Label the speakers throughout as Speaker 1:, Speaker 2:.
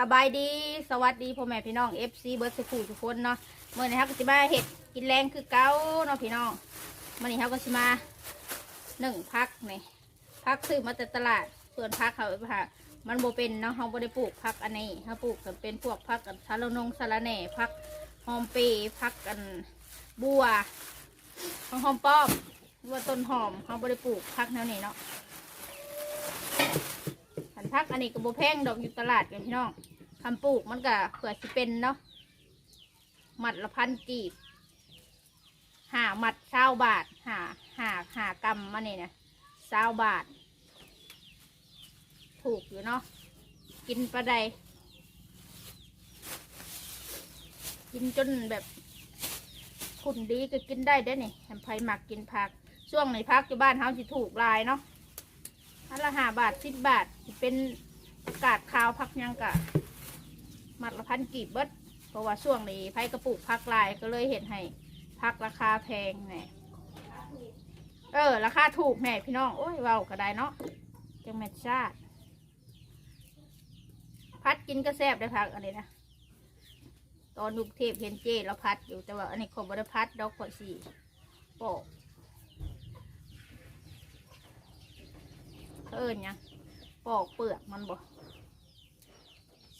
Speaker 1: สบายดีสวัสดีพ่อแม่พี่น้อง FC เบิร์ดสกูทุกคนเนาะเมื่อนี้ครับก็สิมาเห็ดกินแรงคือเก้าเนาะพี่น้องมื่อนี้ครับก็สิมาหนึ่งพักนี่พักซื้อมาจากตลาดส่วนพักเขาไปผ่ามันโบเป็นเนาะเขาบ่ได้ปลูกพักอันนี้เขาปลูกกันเป็นพวกพักกันสารนงสารแหน่พักหอมเปรย์พักกันบัวหอมป้อมหรือว่าต้นหอมเขาบ่ได้ปลูกพักแนวนี้เนาะ พักอันนี้ก็บ่แพงดอกอยู่ตลาดกันพี่น้องคำปลูกมันก็เผื่อสิเป็นเนาะหมัดละพันกีบหาหมัดเช้าบาทหาหาหากำมมาเนี่ยนะเช้าบาท ถูกอยู่เนาะกินปลาใดกินจนแบบขุนดีก็กินได้ได้อนี่ยแฮมไพหมักกินผัก ช่วงในพักอยู่บ้านเฮาสิถูกลายเนาะ อันละห้าบาทสิบบาทเป็นกาดขาวพักยังกะมัดละพันกีบเบิดเพราะว่าช่วงนี้ไผกระปุกพักลายก็เลยเห็นให้พักราคาแพงแน่เออ ราคาถูกแน่พี่น้อง โอ้ยเว้าก็ได้เนาะจังแม่ชาติ พัดกินก็แซ่บได้พักอันนี้นะ ตอนยุคเทพเห็นเจแล้วพัดอยู่แต่ว่าอันนี้ขอบริพัดดอกขอสี่ปอ เอิญยังปอกเปลือกมันบ่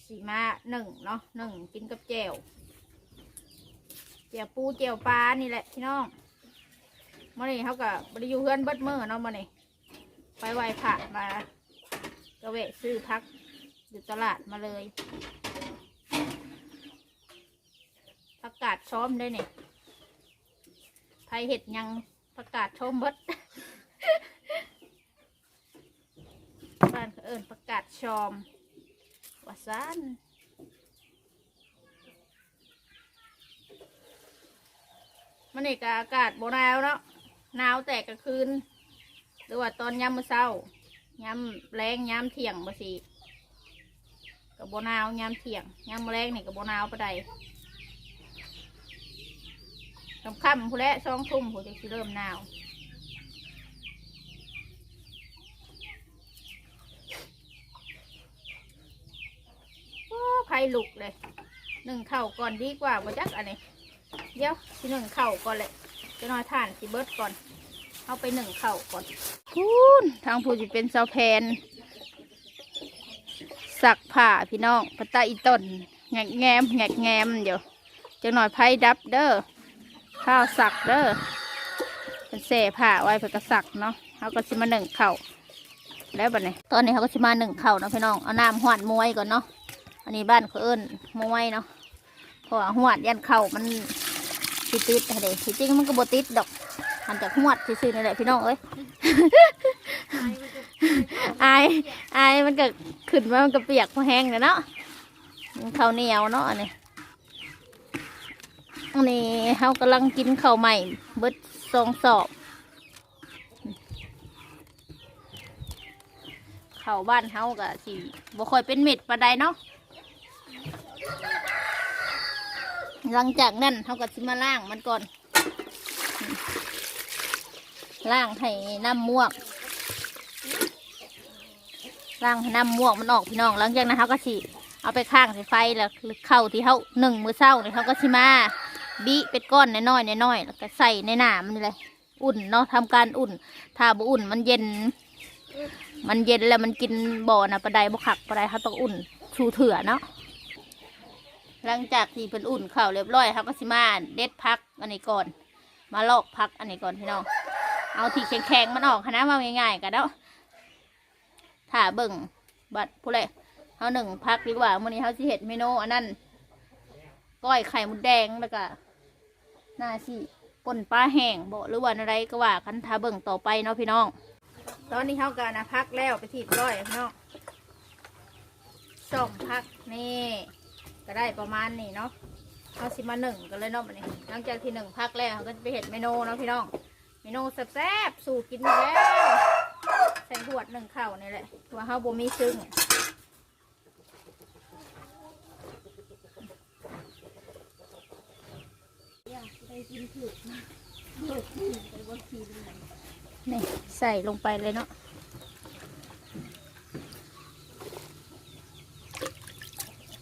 Speaker 1: สีมาหนึ่งเนาะหนึ่งกินกับแจวแจวปูแจวปลานี่แหละพี่น้องมื่อนี้เขากับบริยูเพื่อนเบิดมือเนาะมื่อนี้ไปไหวพระมากระเวะซื้อพักอยู่ตลาดมาเลยประกาศช้อมได้เนี่ยไผเห็ดยังประกาศชมเบิด บ้าน เอิญประกาศชอมว่าซันมันนี่ก็อากาศโบหนาวเนาะหนาวแต่กลางคืน หรือว่าตอนยามมื้อเช้ายามแรงยามเที่ยงบ่สิกับโบหนาวยามเที่ยงยามแรงนี่กับโบหนาวปะใดค่ำๆผู้นและสองทุ่มผู้จะเริ่มหนาว โอ้ไผ่ ลุกเลยหนึ่งเข่าก่อนดีกว่าบ่จักอันนี้เดี๋ยวสิหนึ่งเข่าก่อนเลยจะนอยทานสิเบิดก่อน เอาไปหนึ่งเข่าก่อนพูนทางผู้จะเป็นเสาแพนสักผ้าพี่น้องปะตาอีต้นแงกแงมแงกแงมเดี๋ยวจะหน่อยไผ่ดับเด้อข้าวสักเด้อเป็นเสผ้าไว้เพื่อกระสักเนาะเขาก็สิมาหนึ่งเข่าแล้วบัดนี้ตอนนี้เขาก็สิมาหนึ่งเข่าเนาะพี่น้องเอาน้ำหวานมวยก่อนเนาะ อันนี้บ้านเขาเอิ้นมวยเนาะเพราะว่าหวดยันเข่ามันติดติดเด็ที่จริงมันก็บติดดอกมันจากหวดซื่อๆนี่แหละพี่น้องเอ้ยอายอายมันก็ขึ้นมามันก็เปียกพอแห้งเลยเนาะมันข้าวเหนียวเนาะอันนี้อันนี้เขากำลังกินข้าวใหม่เบิดสองสอบข้าวบ้านเฮาก็สิบ่ค่อยเป็นเม็ดปานใดเนาะ หลังจากนั้นเขาก็สิมาล่างมันก่อน ล่างให้น้ำม่วงล่างให้น้ำม่วงมันออกพี่น้อง หลังจากนั้นเขาก็สิเอาไปข้างใส่ไฟแล้วเข้าที่เขาหนึ่งมือเศร้าเนี่ยเขาก็สิมาบิเป็นก้อนน้อยๆน้อยๆแล้วก็ใส่ในหนามนี่เลยอุ่นเนาะทำการอุ่น ถ้าบ่อุ่นมันเย็น มันเย็นแล้วมันกินบ่อนะปลาไดบ่ขักปลาไดเขาต้องอุ่นชูเถื่อเนาะ หลังจากที่เป็นอุ่นข้าวเรียบร้อยเขาก็สิมาเด็ดพักอันนี้ก่อน มาลอกพักอันนี้ก่อนพี่น้อง เอาที่แข็งๆมันออกนะว่าง่ายๆกันแล้วถ้าเบิ่งบัดผู้ใดเอาหนึ่งพักดีกว่ามื้อนี้เขาสิเห็ดเมนูอันนั้นก้อยไข่มดแดงแล้วก็หน้าสิป่นปลาแห้งบ่หรือว่าอะไรก็ว่ากันถ้าเบิ่งต่อไปเนาะพี่น้อง ตอนนี้เขาก็นะพักแล้วไปที่ร้อยพี่น้องส่งพักนี่ ก็ได้ประมาณนี้เนาะเอาสิมาหนึ่งกันเลยเนาะบัดนี้หลังจากที่หนึ่งพักแล้วเราก็จะไปเห็ดเมนูเนาะพี่น้องเมนูแซ่บๆสู่กินแล้วใส่หวดหนึ่งข้าวนี่แหละว่าเฮาบ่มีซึ่งนี่ใส่ลงไปเลยเนาะ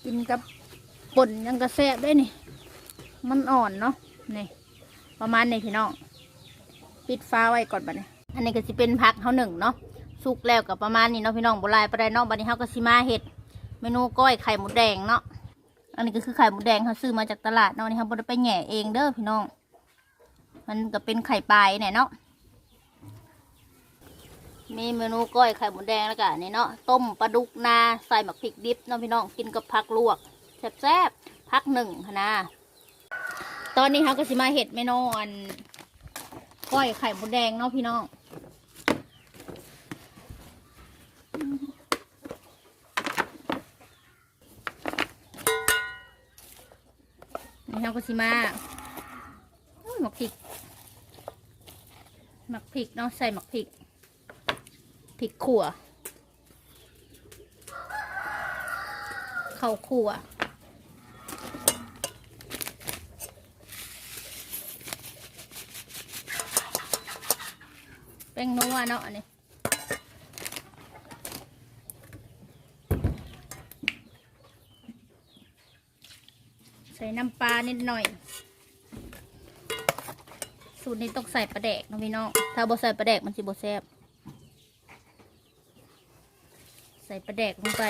Speaker 1: กินกับ ป่นยังกระแซบได้นี่ มันอ่อนเนาะนี่ประมาณนี้พี่น้องปิดฟ้าไว้ก่อนบัดนี้อันนี้ก็จะเป็นผักเขาหนึ่งเนาะสุกแล้วกับประมาณนี้เนาะพี่น้องโบราณประดายเนาะบัดนี้เขาก็สิมาเห็ดเมนูก้อยไข่หมูแดงเนาะอันนี้ก็คือไข่หมูแดงเขาซื้อมาจากตลาดเนาะนี่เขาบ่ได้ไปแหง่เองเด้อพี่น้อง มันก็เป็นไข่ปลายเนี่ยเนาะมีเมนูก้อยไข่หมูแดงแล้วก็อันนี่เนาะต้มปลาดุกนาใส่หมักพริกดิบเนาะพี่น้องกินกับผักลวก แซ่บๆผักหนึ่งค่ะนะตอนนี้เขาก็สิมาเห็ดเมนูอันก้อยไข่มูแดงเนาะพี่น้องนี่เราก็สิมาหมักพริกหมักพริกเนาะใส่หมักพริกพริกขั่วข้าวขั่ว ป้งนัวเนาะนนี้ใส่น้ำปลานิดหน่อย สูตรนี้ต้องใส่ปลาแดกเนาะพี่น้อง ถ้าบ่ใส่ปลาแดกมันสิบ่แซ่บใส่ปลาแดกลงไป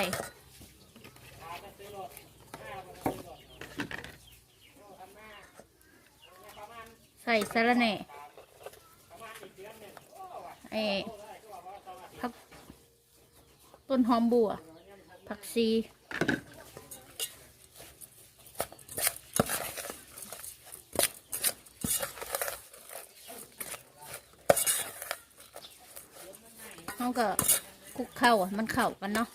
Speaker 1: ใส่สะระแหน่ ไอ้ผักต้นหอมบัว ผักชีเขาก็คลุกเข้าอะ มันเข้ากันเนาะ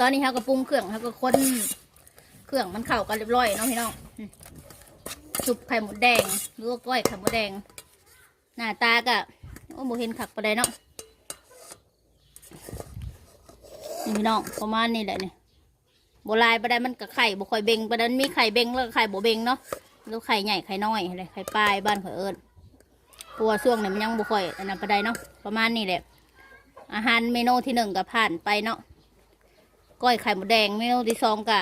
Speaker 1: ตอนนี้เขาก็ปรุงเครื่องเขาก็ค้นเครื่องมันเข้ากันเรียบร้อยเนาะพี่น้องอืมสุปไข่หมดแดงหรือว่าก้อยไข่หมดแดง หน้าตากะโอ้โมเห็นขักประเดเนาะนี่พี่น้องประมาณนี้แหละนี่โบราณประเดมันกับไข่บ่ค่อยเบงประเดมันมีไข่เบงแล้วไข่บ่เบงเนาะแล้วไข่ใหญ่ไข่น้อยอะไรไข่ปลายบ้านเผอเอิญปัวช่วงเนี่ยมันยังบ่ค่อยอันนั้นประเดเนาะประมาณนี้แหละอาหารเมนูที่หนึ่งก็ผ่านไปเนาะ ก้อยไข่หมูแดงเมนูที่สองกะ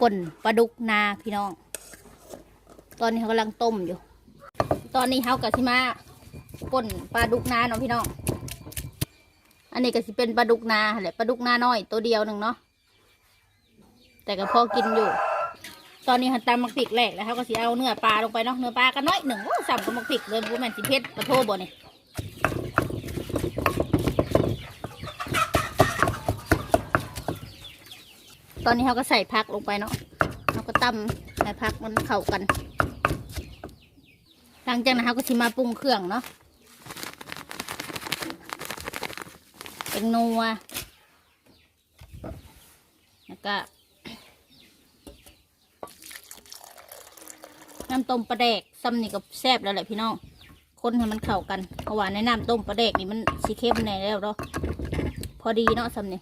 Speaker 1: ป่นปลาดุกนาพี่น้อง ตอนนี้เขากำลังต้มอยู่ ตอนนี้เขากะสิมาป่นปลาดุกนาเนาะพี่น้อง อันนี้ก็สิเป็นปลาดุกนาแหละปลาดุกนาน้อยตัวเดียวหนึ่งเนาะ แต่ก็พอกินอยู่ ตอนนี้หันตำมักผิกแหลกแล้วเขาก็สิเอาเนื้อปลาลงไปเนาะ เนื้อปลาก็น้อยหนึ่งโอ้สับกับมักผิกเลยบุแมนสิเพชรปลาโทบ่เนี่ย อนนี้เขาก็ใส่พักลงไปเนาะเขาก็ตั้มให้พักมันเข้ากัน หลังจากนั้นเขาก็ชิมาปรุงเครื่องเนาะเป็นนัวแล้วก็น้ำต้มปลาแดกซ้ำนี่ก็แซ่บแล้วแหละพี่น้อง คนให้มันเข้ากันเพราะว่าในน้ำต้มปลาแดกนี่มันสีเข้มในแล้วเนาะพอดีเนาะซ้ำนี่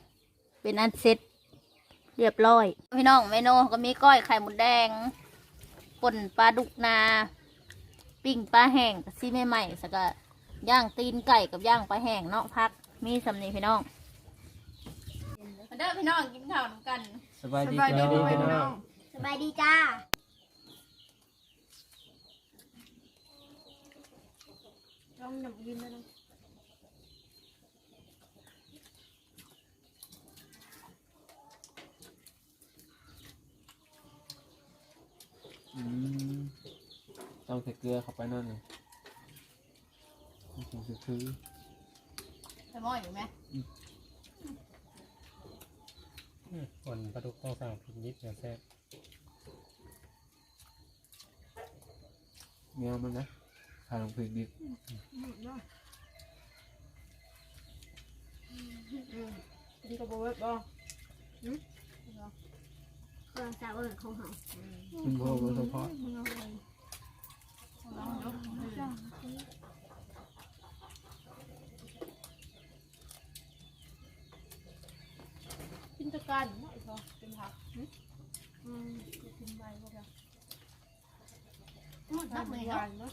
Speaker 1: เป็นอันเซ็ต เรียบร้อย พี่น้องเมนูก็มีก้อยไข่หมูแดงป่นปลาดุกนา ปิ้งปลาแห้งกับซีใหม่ๆสักก็ย่างตีนไก่กับย่างปลาแห้งเนาะพัก มีสำนีพี่น้องมาเด้อพี่น้องกินข้าวนำกัน
Speaker 2: สบายดี
Speaker 3: สบายดี
Speaker 2: จ้า
Speaker 3: พี่น้อง
Speaker 1: สบายดีจ้า
Speaker 3: ลองหนับกินได้ลอ
Speaker 2: อืมต้องใส่เกลือเข้าไปนั่นเลยถึงจะคือ
Speaker 1: ใส่หม้ออยู่ไหม
Speaker 4: ฝนปลาดุกต้องสั่งพริกนิดเดียวแซ่บ
Speaker 2: เงี้ยมันนะทานลงพริกดิบ
Speaker 3: กินกับโบเวฟบ่
Speaker 1: เค รื่องซาเออของเขา
Speaker 2: คุณพ่อคุณเฉพาะ
Speaker 3: กินตะการพอเป็นผักหึอืมจะกินใบพวกเรา
Speaker 1: หมดนักเลย
Speaker 3: ห
Speaker 1: เนาะ
Speaker 3: วานเนาะ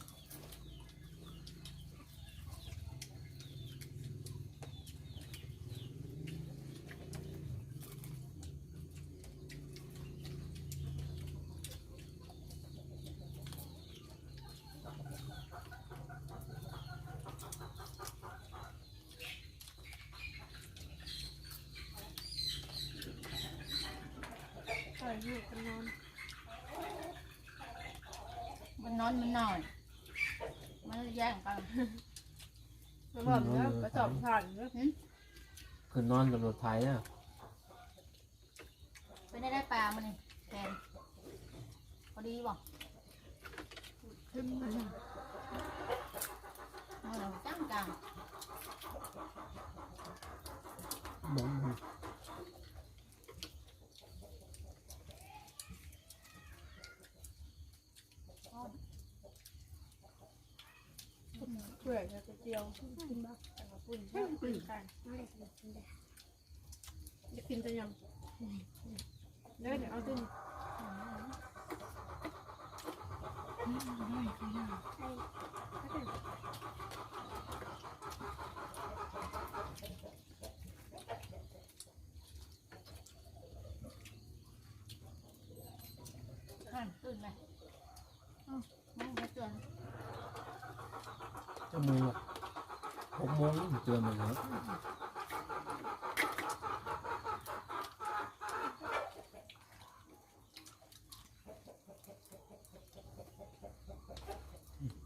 Speaker 3: ใส่ลูกกันนอน
Speaker 1: มันนอนมันนอน มันแย่งกัน
Speaker 3: มันบอกเนาะกระสอบผ่านเนาะ
Speaker 1: หึ
Speaker 2: คือนอนกับรถไถอะ
Speaker 1: เป็นได้ได้ปลามันนี่แทนพอดีบ่
Speaker 3: ขึ้นมา
Speaker 1: เอาเราจังกลาง
Speaker 2: บ้อง
Speaker 3: เปื่อยแล้วจะ เจียวกินบ้างแต่ว่าปุ่นแค่ปุ่นกันไม่ได้กินกินได้จะกินจะยังเดี๋ยวเดี๋ยวเอาขึ้น
Speaker 1: อ่านตื่นไหมอ้า วมันไม่เตือน
Speaker 2: เจ้ามือหกโมงนี่เตือนเลยครับ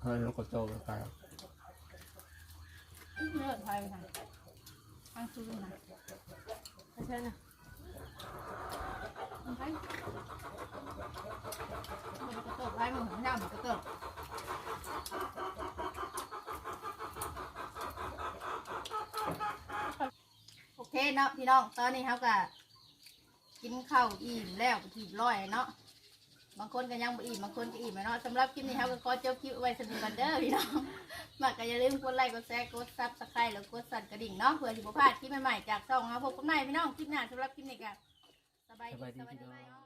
Speaker 2: เฮ้ยแล้วก็โจกันไป
Speaker 1: เนะ
Speaker 3: ไม่ใช่นะ
Speaker 1: มันไฟมันกระเติบไฟมันหันดำมันกระเติบโอเคเนาะพี่น้อง ตอนนี้เขาก็กินข้าวอิ่มแล้วไปทีร้อยเนาะ บางคนก็ยังบ่อิ่มบางคนก็อิ่มเนาะสำหรับคลิปนี้เขาก็ขอจบคลิปไว้สนิทกันเด้อพี่น้องมากก็อย่าลืมกดไลค์กดแชร์กดซับสไครต์แล้วกดสั่นกระดิ่งเนาะเพื่อที่บ่พลาดคลิปใหม่ๆจากช่องเราพบกันใหม่พี่น้องคลิปหน้าสำหรับคลิปนี้ก็สบายดีสบายดี